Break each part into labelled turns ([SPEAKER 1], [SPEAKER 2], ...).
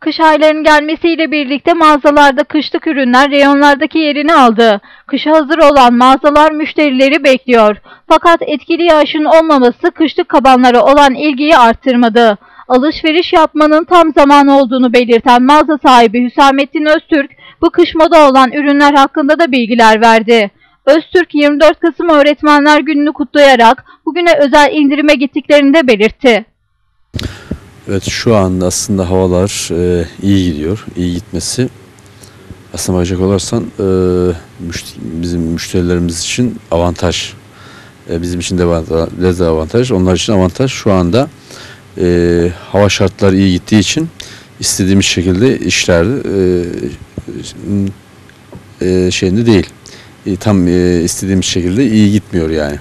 [SPEAKER 1] Kış aylarının gelmesiyle birlikte mağazalarda kışlık ürünler reyonlardaki yerini aldı. Kışa hazır olan mağazalar müşterileri bekliyor. Fakat etkili yağışın olmaması kışlık kabanlara olan ilgiyi arttırmadı. Alışveriş yapmanın tam zamanı olduğunu belirten mağaza sahibi Hüsamettin Öztürk, bu kış moda olan ürünler hakkında da bilgiler verdi. Öztürk 24 Kasım Öğretmenler Günü'nü kutlayarak bugüne özel indirime gittiklerini de belirtti.
[SPEAKER 2] Evet şu anda aslında havalar e, iyi gidiyor. İyi gitmesi aslında bakacak olursan e, müşt- bizim müşterilerimiz için avantaj. E, bizim için de avanta- dezavantaj. Onlar için avantaj. Şu anda e, hava şartları iyi gittiği için istediğimiz şekilde işler e, e, şeyinde değil. E, tam e, istediğimiz şekilde iyi gitmiyor yani.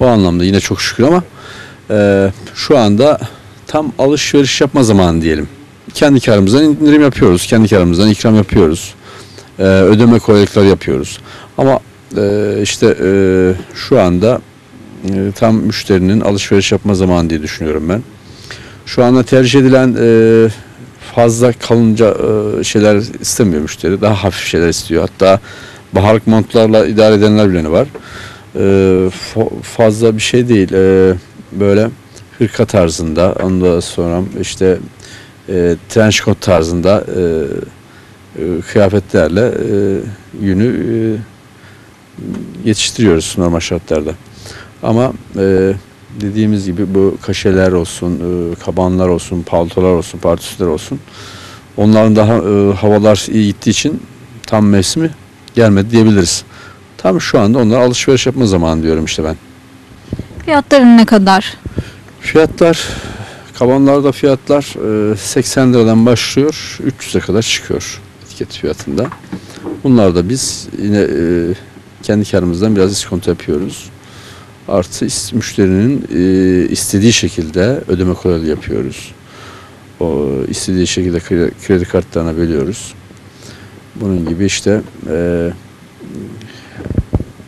[SPEAKER 2] O anlamda yine çok şükür ama e, şu anda tam alışveriş yapma zamanı diyelim. Kendi karımızdan indirim yapıyoruz. Kendi karımızdan ikram yapıyoruz. Ee, ödeme kolaylıklar yapıyoruz. Ama e, işte e, şu anda e, tam müşterinin alışveriş yapma zamanı diye düşünüyorum ben. Şu anda tercih edilen e, fazla kalınca e, şeyler istemiyor müşteri. Daha hafif şeyler istiyor. Hatta baharlık montlarla idare edenler bile var. E, fa- fazla bir şey değil. E, böyle hırka tarzında ondan sonra işte e, trench coat tarzında e, e, kıyafetlerle e, yünü e, yetiştiriyoruz normal şartlarda. Ama e, dediğimiz gibi bu kaşeler olsun, e, kabanlar olsun, paltolar olsun, partisüler olsun. Onların daha e, havalar iyi gittiği için tam mevsimi gelmedi diyebiliriz. Tam şu anda onlar alışveriş yapma zamanı diyorum işte ben.
[SPEAKER 1] Fiyatların ne kadar?
[SPEAKER 2] Fiyatlar kabanlarda fiyatlar e, 80 liradan başlıyor 300'e kadar çıkıyor etiket fiyatında. Bunlar da biz yine e, kendi karımızdan biraz iskonto yapıyoruz. Artı müşterinin e, istediği şekilde ödeme kolaylığı yapıyoruz. O istediği şekilde kredi, kartlarına bölüyoruz. Bunun gibi işte e,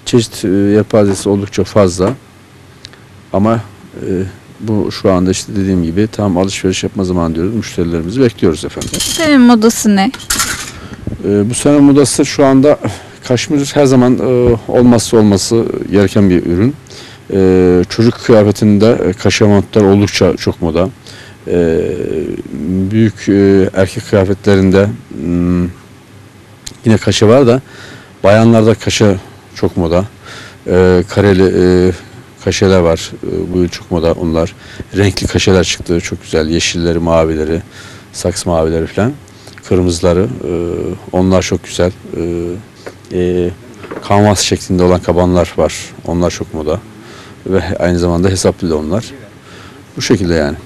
[SPEAKER 2] çeşit e, yelpazesi oldukça fazla. Ama e, bu şu anda işte dediğim gibi tam alışveriş yapma zamanı diyoruz. Müşterilerimizi bekliyoruz efendim.
[SPEAKER 1] Senin modası ne?
[SPEAKER 2] E, bu sene modası şu anda kaşmir her zaman e, olmazsa olması gereken bir ürün. E, çocuk kıyafetinde e, oldukça çok moda. E, büyük e, erkek kıyafetlerinde hmm, yine kaşe var da bayanlarda kaşe çok moda. E, kareli e, kaşeler var. E, bu yıl çok moda onlar. Renkli kaşeler çıktı. Çok güzel. Yeşilleri, mavileri, saks mavileri falan. Kırmızıları. e, onlar çok güzel. E, e, kanvas şeklinde olan kabanlar var. Onlar çok moda. Ve aynı zamanda hesaplı da onlar. Bu şekilde yani.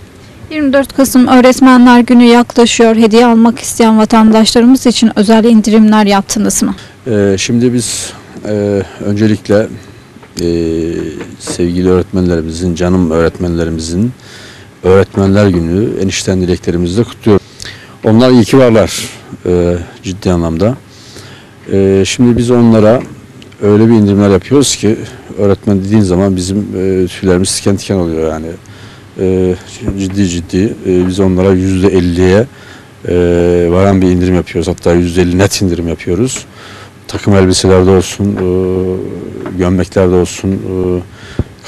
[SPEAKER 1] 24 Kasım Öğretmenler Günü yaklaşıyor. Hediye almak isteyen vatandaşlarımız için özel indirimler yaptınız mı?
[SPEAKER 2] Ee, şimdi biz e, öncelikle sevgili öğretmenlerimizin, canım öğretmenlerimizin Öğretmenler Günü enişten dileklerimizi de kutluyoruz. Onlar iyi ki varlar e, ciddi anlamda. E, şimdi biz onlara öyle bir indirimler yapıyoruz ki öğretmen dediğin zaman bizim e, tüylerimiz diken diken oluyor yani. E, ciddi ciddi e, biz onlara yüzde elliye e, varan bir indirim yapıyoruz. Hatta yüzde elli net indirim yapıyoruz takım elbiselerde olsun, e, gömleklerde olsun, e,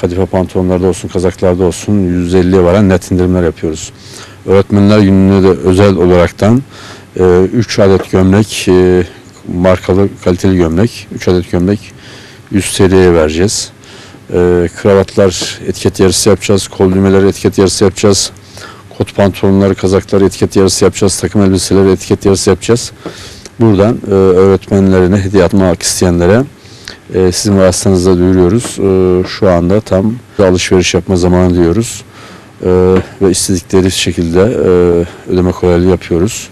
[SPEAKER 2] kadife pantolonlarda olsun, kazaklarda olsun %50'ye varan net indirimler yapıyoruz. Öğretmenler gününe de özel olaraktan 3 adet gömlek, e, markalı kaliteli gömlek, 3 adet gömlek 100 TL'ye vereceğiz. E, kravatlar etiket yarısı yapacağız, kol düğmeleri etiket yarısı yapacağız. Kot pantolonları, kazakları etiket yarısı yapacağız, takım elbiseleri etiket yarısı yapacağız. Buradan e, öğretmenlerine hediye atmak isteyenlere e, sizin vasıtanızda duyuruyoruz. E, şu anda tam alışveriş yapma zamanı diyoruz. E, ve istedikleri şekilde e, ödeme kolaylığı yapıyoruz.